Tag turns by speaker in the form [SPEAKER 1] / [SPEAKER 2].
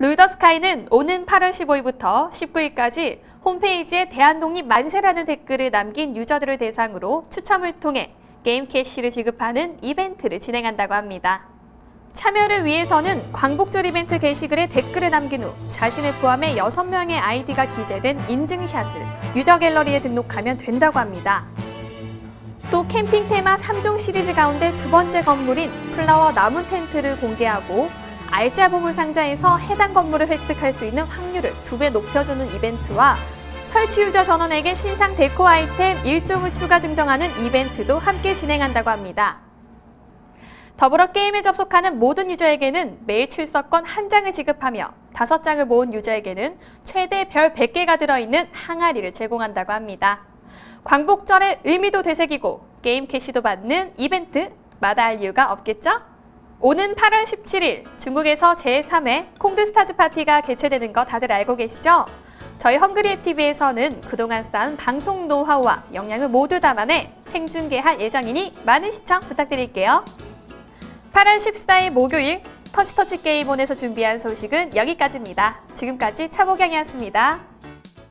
[SPEAKER 1] 룰더스카이는 오는 8월 15일부터 19일까지 홈페이지에 대한독립 만세라는 댓글을 남긴 유저들을 대상으로 추첨을 통해 게임 캐시를 지급하는 이벤트를 진행한다고 합니다. 참여를 위해서는 광복절 이벤트 게시글에 댓글을 남긴 후 자신을 포함해 6명의 아이디가 기재된 인증샷을 유저 갤러리에 등록하면 된다고 합니다. 또 캠핑 테마 3종 시리즈 가운데 두 번째 건물인 플라워 나무 텐트를 공개하고 알짜 보물 상자에서 해당 건물을 획득할 수 있는 확률을 두 배 높여주는 이벤트와 설치 유저 전원에게 신상 데코 아이템 1종을 추가 증정하는 이벤트도 함께 진행한다고 합니다. 더불어 게임에 접속하는 모든 유저에게는 매일 출석권 한 장을 지급하며 다섯 장을 모은 유저에게는 최대 별 100개가 들어있는 항아리를 제공한다고 합니다. 광복절의 의미도 되새기고 게임 캐시도 받는 이벤트 마다할 이유가 없겠죠? 오는 8월 17일 중국에서 제3회 콩드스타즈 파티가 개최되는 거 다들 알고 계시죠? 저희 헝그리앱 TV에서는 그동안 쌓은 방송 노하우와 역량을 모두 담아내 생중계할 예정이니 많은 시청 부탁드릴게요. 8월 14일 목요일 터치터치 게임온에서 준비한 소식은 여기까지입니다. 지금까지 차보경이었습니다.